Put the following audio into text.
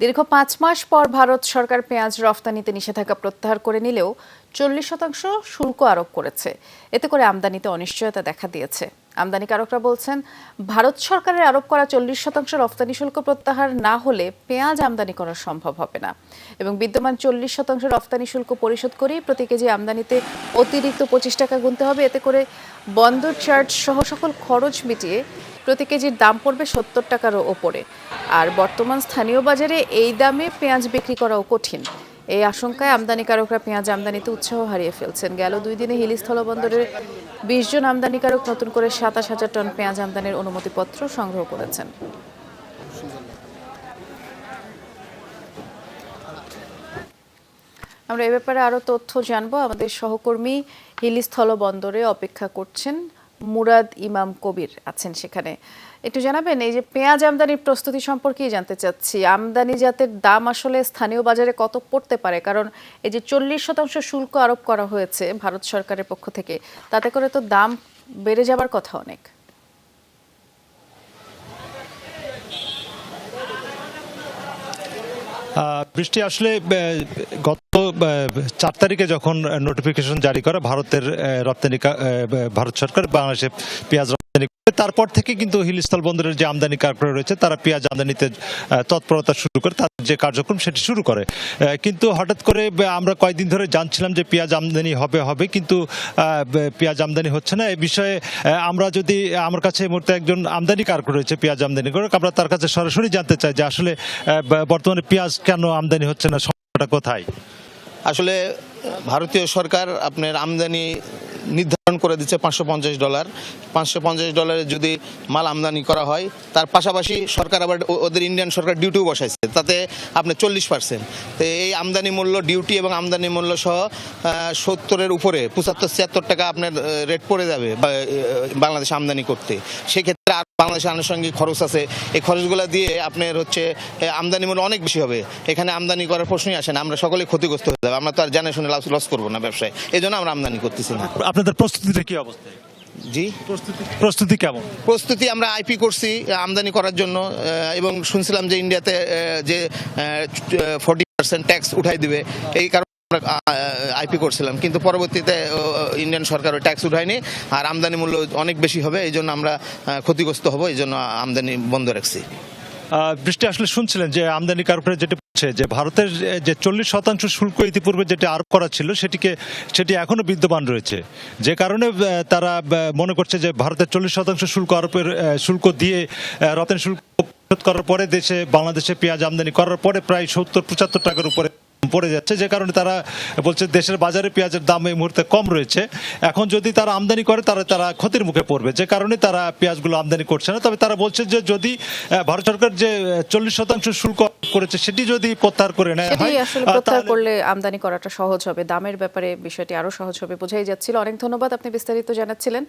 দীর্ঘ পাঁচ মাস পর ভারত সরকার পেঁয়াজ রফতানিতে নিষেধাজ্ঞা প্রত্যাহার করে নিলেও চল্লিশ শতাংশ শুল্ক আরোপ করেছে। এতে করে আমদানিতে অনিশ্চয়তা দেখা দিয়েছে। আমদানিকারকরা বলছেন, ভারত সরকারের আরোপ করা চল্লিশ শতাংশ রফতানি শুল্ক প্রত্যাহার না হলে পেঁয়াজ আমদানি করা সম্ভব হবে না এবং বিদ্যমান চল্লিশ শতাংশ রফতানি শুল্ক পরিশোধ করেই প্রতি কেজি আমদানিতে অতিরিক্ত পঁচিশ টাকা গুনতে হবে। এতে করে বন্দর চার্জ সহ সকল খরচ মিটিয়ে প্রতি কেজির দাম পড়বে সত্তর টাকারও ওপরে। আর বর্তমান স্থানীয় বাজারে এই দামে পেঁয়াজ বিক্রি করাও কঠিন। এই আশঙ্কায় আমদানিকারকরা পেঁয়াজ আমদানিতে উৎসাহ হারিয়ে ফেলছেন। গেল দুই দিনে হিলি স্থলবন্দরের বিশ জন আমদানিকারক নতুন করে সাতাশ হাজার টন পেঁয়াজ আমদানির অনুমতিপত্র সংগ্রহ করেছেন। আমরা এ ব্যাপারে আরও তথ্য জানব। আমাদের সহকর্মী হিলি স্থলবন্দরে অপেক্ষা করছেন মুরাদ ইমাম কবির আছেন সেখানে। একটু জানাবেন, এই যে পেঁয়াজ আমদানির প্রস্তুতি সম্পর্কেই জানতে চাচ্ছি। আমদানি জাতের দাম আসলে স্থানীয় বাজারে কত পড়তে পারে? কারণ এই যে চল্লিশ শতাংশ শুল্ক আরোপ করা হয়েছে ভারত সরকারের পক্ষ থেকে, তাতে করে তো দাম বেড়ে যাবার কথা অনেক। বৃষ্টি আসলে গত চার তারিখে যখন নোটিফিকেশন জারি করে, ভারতের রপ্তানি ভারত সরকার, বাংলাদেশে পেঁয়াজ করে, তারপর থেকে কিন্তু হিলস্থল বন্দরের যে আমদানি কারখানা রয়েছে, তারা পেঁয়াজ আমদানিতে তৎপরতা শুরু করে তাদের যে কার্যক্রম সেটি শুরু করে। কিন্তু হঠাৎ করে আমরা কয়েকদিন ধরে জানছিলাম যে পেঁয়াজ আমদানি হবে হবে, কিন্তু পেঁয়াজ আমদানি হচ্ছে না। এ বিষয়ে আমরা যদি, আমার কাছে এই মুহূর্তে একজন আমদানি কারক রয়েছে, পেঁয়াজ আমদানি করে, আমরা তার কাছে সরাসরি জানতে চাই যে আসলে বর্তমানে পেঁয়াজ কেন আমদানি হচ্ছে না, সমস্যাটা কোথায়? আসলে, ভারতীয় সরকার আপনার আমদানি নির্ধারণ করে দিচ্ছে পাঁচশো পঞ্চাশ ডলার। পাঁচশো পঞ্চাশ ডলারে যদি মাল আমদানি করা হয়, তার পাশাপাশি সরকার আবার ওদের ইন্ডিয়ান সরকার ডিউটিও বসাইছে। তাতে আপনার চল্লিশ পার্সেন্ট এই আমদানি মূল্য ডিউটি এবং আমদানি মূল্য সহ সত্তরের উপরে, পঁচাত্তর, ছিয়াত্তর টাকা আপনার রেট পড়ে যাবে বাংলাদেশে আমদানি করতে। সেক্ষেত্রে আর বাংলাদেশে আনুষঙ্গিক খরচ আছে। এই খরচগুলো দিয়ে আপনার হচ্ছে আমদানি মূল্য অনেক বেশি হবে। এখানে আমদানি করার প্রশ্নই আসে না। আমরা সকলে ক্ষতিগ্রস্ত হয়ে যাবে। আমরা তো আর জানে শুনে লস করব না ব্যবসায়। এই জন্য আমরা আমদানি করতেছি না। আপনাদের প্রস্তুতিটা কি অবস্থায়? জি? প্রস্তুতি প্রস্তুতি কেমন? প্রস্তুতি আমরা আইপি করছি আমদানি করার জন্য এবং শুনছিলাম যে ইন্ডিয়াতে যে ফোর্টি পার্সেন্ট ট্যাক্স উঠাই দিবে এই কারণে আমরা আইপি করছিলাম। কিন্তু পরবর্তীতে ইন্ডিয়ান সরকার ওই ট্যাক্স উঠায়নি আর আমদানি মূল্য অনেক বেশি হবে এই জন্য আমরা ক্ষতিগ্রস্ত হব এই জন্য আমদানি বন্ধ রাখছি। বৃষ্টি আসলে শুনছিলেন যে আমদানি কারকরা যেটা বলছে যে ভারতের যে চল্লিশ শতাংশ শুল্ক ইতিপূর্বে যেটি আরোপ করা ছিল, সেটিকে, সেটি এখনও বিদ্যমান রয়েছে। যে কারণে তারা মনে করছে যে ভারতের চল্লিশ শতাংশ শুল্ক আরোপের শুল্ক দিয়ে রতন শুল্ক করার পরে দেশে, বাংলাদেশে পেঁয়াজ আমদানি করার পরে প্রায় সত্তর, পঁচাত্তর টাকার উপরে পড়ে যাচ্ছে যে কারণে তারা বলছে দেশের বাজারে পেঁয়াজের দাম এই মুহূর্তে কম রয়েছে। এখন যদি তারা আমদানি করে তারা তারা ক্ষতির মুখে পড়বে। যে কারণে তারা পেঁয়াজগুলো আমদানি করছে না। তবে তারা বলছে যে যদি ভারত সরকার যে চল্লিশ শতাংশ শুল্ক করেছে সেটি যদি প্রত্যাহার করে নেয় আসলে প্রত্যাহার করলে আমদানি করাটা সহজ হবে। দামের ব্যাপারে বিষয়টি আরও সহজ হবে। বোঝাই যাচ্ছিল। অনেক ধন্যবাদ আপনি বিস্তারিত জানাচ্ছিলেন।